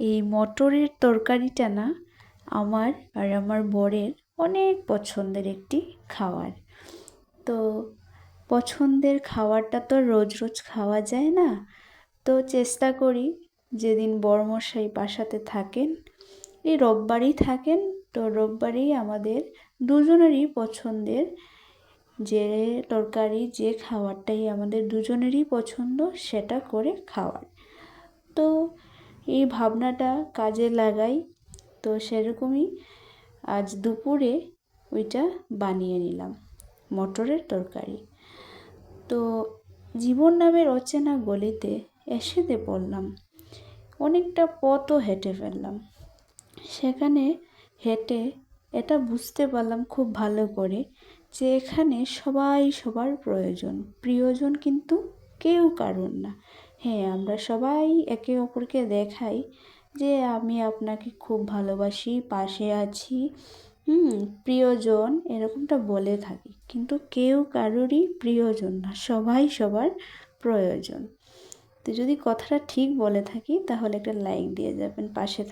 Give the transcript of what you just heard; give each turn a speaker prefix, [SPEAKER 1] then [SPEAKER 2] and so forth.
[SPEAKER 1] এই মটরের তরকারিটা না আমার আর আমার বরের অনেক পছন্দের একটি খাবার তো পছন্দের খাবারটা তো রোজ রোজ খাওয়া যায় না। তো চেষ্টা করি যেদিন বড়মশাই বাসাতে থাকেন, এই রোববারই থাকেন, তো রোববারেই আমাদের দুজনেরই পছন্দের যে তরকারি, যে খাবারটাই আমাদের দুজনেরই পছন্দ সেটা করে খাওয়ার। তো এই ভাবনাটা কাজে লাগাই। তো সেরকমই আজ দুপুরে ওইটা বানিয়ে নিলাম, মটরের তরকারি। তো জীবন নামের অচেনা গলিতে এসেতে পড়লাম, অনেকটা পথও হেঁটে ফেললাম। সেখানে হেঁটে এটা বুঝতে পারলাম খুব ভালো করে যে এখানে সবাই সবার প্রয়োজন, প্রিয়জন কিন্তু কেউ কারণ না। হ্যাঁ আমরা সবাই একে অপরকে দেখাই যে আমি আপনাকে খুব ভালোবাসি, পাশে আছি, হুম, প্রিয়জন এরকমটা বলে থাকি। কিন্তু কেউ কারোরই প্রিয়জন না, সবাই সবার প্রয়োজন। তো যদি কথাটা ঠিক বলে থাকি, তাহলে একটা লাইক দিয়ে যাবেন, পাশে